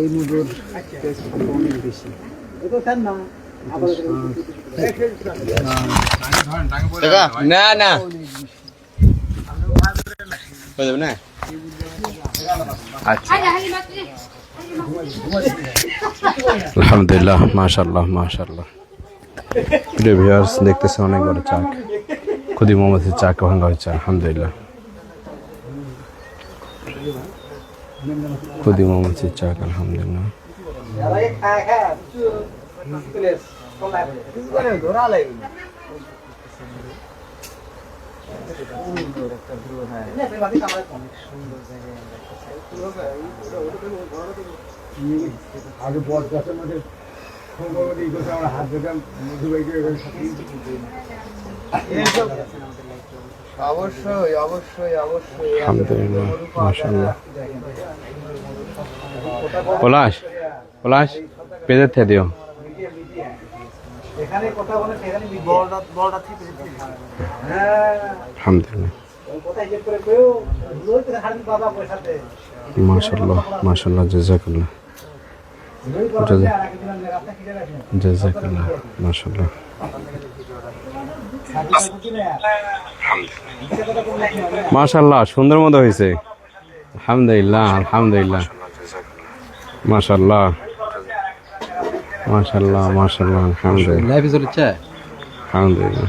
এই মধুর অনেক বেশি। না না। না? আচ্ছা। আলহামদুলিল্লাহ মাশাল্লাহ মাশাল্লাহ প্রিয় ভিউয়ার্স দেখতেছে অনেক বড় চাক। খুদি মোহাম্মদের চাক ভাঙা হচ্ছে আলহামদুলিল্লাহ। খুদি মোহাম্মদের চাক আলহামদুলিল্লাহ। আগে বট গাছের মধ্যে হাত দিতাম অবশ্যই অবশ্যই অবশ্যই। আলহামদুলিল্লাহ মাশাল্লাহ পলাশ পলাশ পেজের থেকে দিও। এখানে কথা বলে সেখানে বড়টা বড়টা ঠিক হ্যাঁ আলহামদুলিল্লাহ। মাশাল্লাহ মাশাল্লাহ জাজাকাল্লাহ। জাজাকাল্লাহ মাশাল্লাহ মাশাল্লাহ সুন্দর মতো হয়েছে। আলহামদুলিল্লাহ আলহামদুলিল্লাহ। মাশাল্লাহ মাশাল্লাহ মাশাল্লাহ আলহামদুলিল্লাহ। লাইফে চলেছে আলহামদুলিল্লাহ।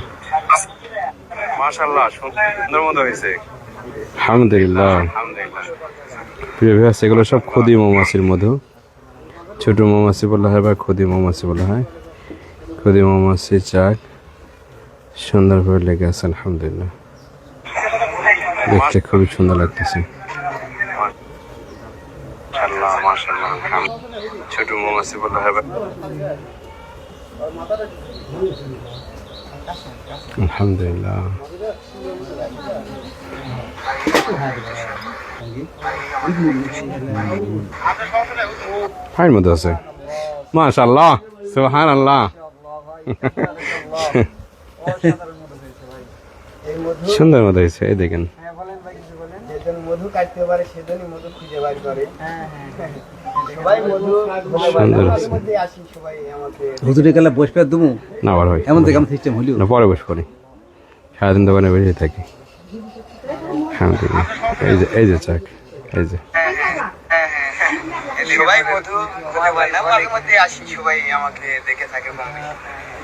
মাশাল্লাহ সুন্দর মতো হয়েছে। আলহামদুলিল্লাহ। প্রিয় ভিউয়ার্স এগুলো সব খদি মৌমাছির মধু। ছোট মৌমাছি বলা হয় বা খদি মৌমাছি বলা হয়। খদি মৌমাছি চাক। সুন্দরভাবে লেগে আছে আলহামদুলিল্লাহ। দেখতে খুবই সুন্দর লাগতেছে। ছোট মৌমাছি বলা বা আলহামদুলিল্লাহ। ফাইন মধ্যে আছে। মাশাল্লাহ সুহান আল্লাহ সুন্দর মতো হয়েছে এই দেখেন। যেজন মধু কাটতে পারে সেজনই মধু খুঁজে বার করে। সবাই মধু সুন্দর আছে। মধ্যে আসি সবাই হুজুরে গেলে বসবে দুমু? না আবার হয়। এমন থেকে আমার সিস্টেম না পরে বসবো নি। সারাদিন দোকানে বেরিয়ে থাকি। আলহামদুলিল্লাহ এই যে এই যে চাক এই যে। সবাই মধু খুঁজে মাঝে আসি সবাই আমাকে দেখে থাকে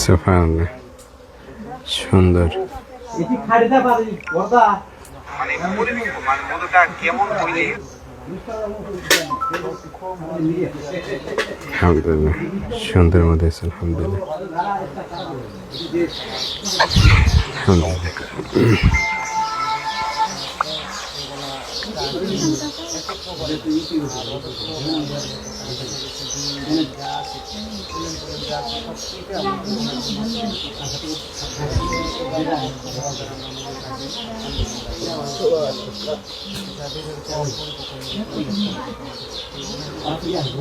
সুবহানাল্লাহ সুন্দর এটি খাড়িটা পারি বর্দা মানে পরিবেশ মানে মধুটা কেমন হইলে আলহামদুলিল্লাহ সুন্দর মধ্যে আছে আলহামদুলিল্লাহ আলহামদুলিল্লাহ Thank you. আমি আগে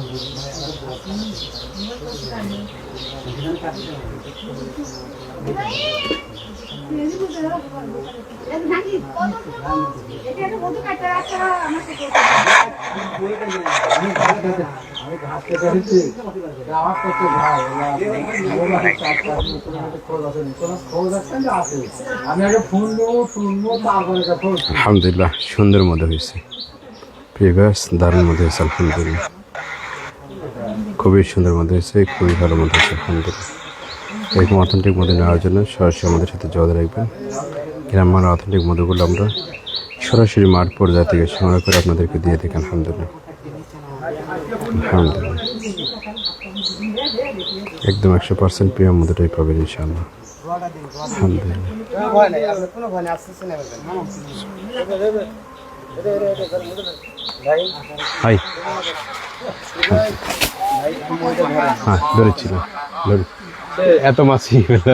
ফোন দেবো শুনবো তারপরে ফোন আলহামদুলিল্লাহ, সুন্দর মধ্যে হয়েছে। প্রিভিয়াস দারুণ মধ্যে হয়েছে, আলহামদুলিল্লাহ। খুবই সুন্দর মধ্যে হয়েছে, খুবই ভালো মধ্যে হয়েছে, আলহামদুলিল্লাহ। এরকম অথেন্টিক মধু নেওয়ার জন্য সরাসরি আমাদের সাথে যোগাযোগ রাখবেন। গ্রামের অথেন্টিক মধুগুলো আমরা সরাসরি মাঠ পর্যায় থেকে সংগ্রহ করে আপনাদেরকে দিয়ে থাকি আলহামদুলিল্লাহ। আলহামদুলিল্লাহ। একদম একশো পার্সেন্ট প্রিয় মধুটাই পাবেন ইনশাআল্লাহ। হাই। হ্যাঁ ধরেছিল ধরে। এত হলো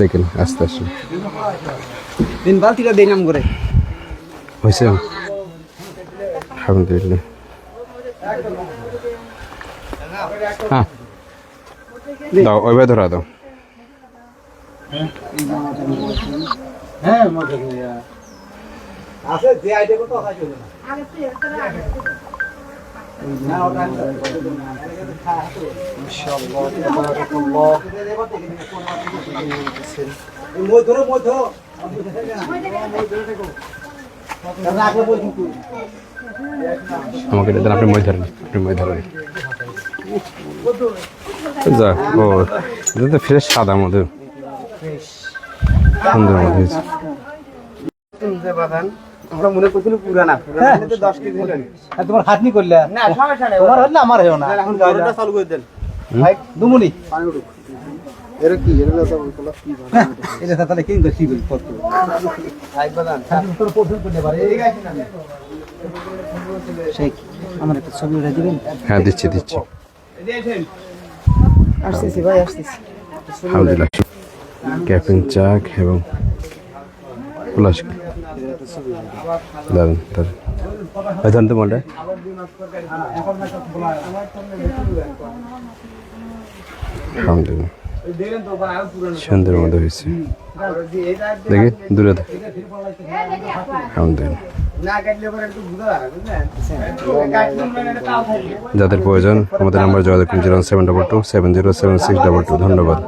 দেখেন আস্তে আসুন। দিন বালতিটা দেই নাম করে। হয়েছে? আলহামদুলিল্লাহ। হ্যাঁ। দাও ওইভাবে ধরা দাও। হ্যাঁ আছে যে আইডিয়া করতে আমাকে দেন আপনি মই ধরেন আপনি মই ধরেন যা ও এটা তো ফ্রেশ সাদা মধু সুন্দর মধু হয়েছে বাদান আমরা মনে করছিল পুরানা। পুরানা তো দশ কেজি হলেন তোমার হাতনি করলে? না সমস্যা নেই তোমার হলে আমার না। এখন গাড়িটা চালু করে দেন। ভাই দুমুনি এর কি? এর কি এটা তাহলে কিন করছি বল কত? ভাই বাদান তোর পছন্দ করতে পারে। ঠিক আছে না শেখ আমার একটা ছবি উঠে দিবেন? হ্যাঁ দিচ্ছি দিচ্ছি। দিয়েছেন আসতেছি ভাই আসতেছি। আলহামদুলিল্লাহ। ক্যাপিং চাক এবং দারুণ দারুণ মনটা ভাই আর পুরানো সুন্দর মতো হয়েছে। দেখি, দূরে যাদের প্রয়োজন, আমাদের নাম্বার যোগাযোগ করুন, zero seven double two, seven zero seven six double two. ধন্যবাদ।